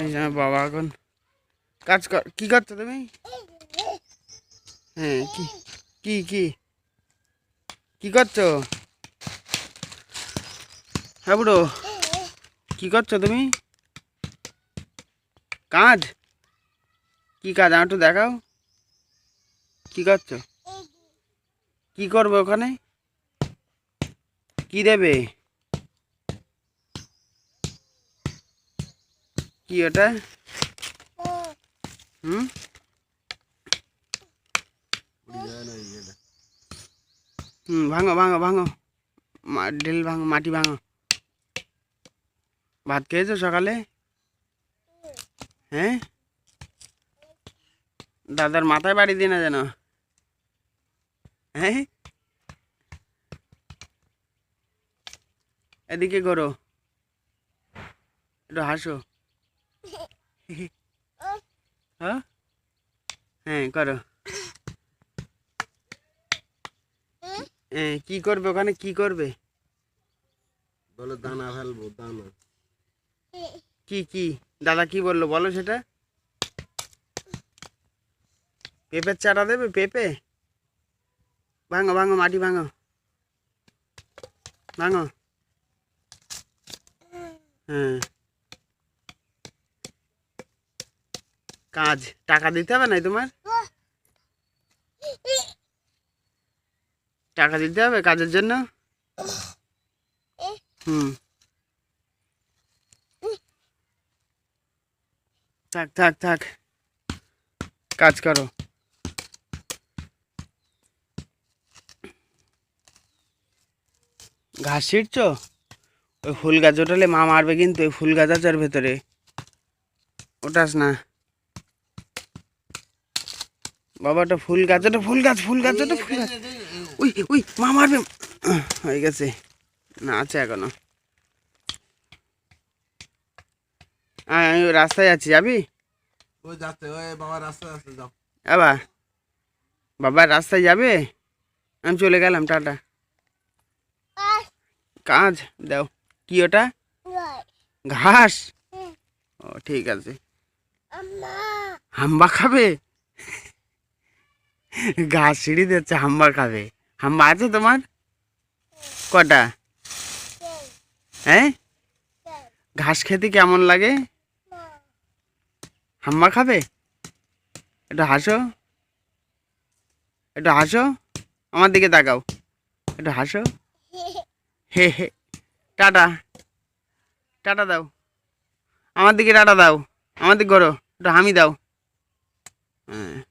এই যে বাবা এখন কাজ কর, কি করছ তুমি? হ্যাঁ কি কি কি? কি করছ? হ্যাঁ বুড়ো, কি করছ তুমি? কাজ? কি কাজ? আমার একটু দেখাও। কি করছ? কি করবে ওখানে? কি দেবে? কি ওটা হুম? হুম, ভাঙো ভাঙো ভাঙো। ঢিল ভাঙো, মাটি ভাঙো। ভাত খেয়েছো সকালে? হ্যাঁ? দাদার মাথায় বাড়ি দিই না যেন। হ্যাঁ? এদিকে করো একটু হাসো। হ্যাঁ? হ্যাঁ করো। হ্যাঁ কি করবে ওখানে? কি করবে? বলো দানা ফেলব দানা। কি কি? দাদা কি বলল? বলো সেটা। পেঁপের চারা দেবে? পেঁপে? ভাঙো ভাঙো মাটি ভাঙো। ভাঙো। হ্যাঁ। কাজ। টাকা দিতে হবে না তোমার? টাকা দিতে হবে কাজের জন্য? হুম। থাক থাক থাক। কাজ করো। ঘাস ছিটছো ওই ফুল গাছ ওঠালে মা মারবে কিন্তু, ওই ফুল গাছ আছে ভেতরে। ওটাস না। বাবা ফুল গাছ ওটা ফুল গাছ ফুল গাছ ওটা ফুল গাছ। উই উই মা মারবে। হয়ে গেছে। না আছে এখনও। আয়, আমি রাস্তায় আছি যাবি? ওই যাচ্ছে ওই বাবা বাবা রাস্তায় যাবে? আমি চলে গেলাম টাটা। কাজ দাও। কি ওটা? ঘাস। ও ঠিক আছে। হাম্বা খাবে? ঘাস সিঁড়ি দিচ্ছে হাম্বা খাবে। হাম্বা আছে তোমার? কটা? হ্যাঁ? ঘাস খেতে কেমন লাগে? হাম্বা খাবে? একটু হাসো। একটু হাসো। আমার দিকে তাকাও। একটু হাসো। হে হে। টাটা। টাটা দাও। আমার দিকে টাটা দাও। আমার দিকে করো একটু হামি দাও। হ্যাঁ।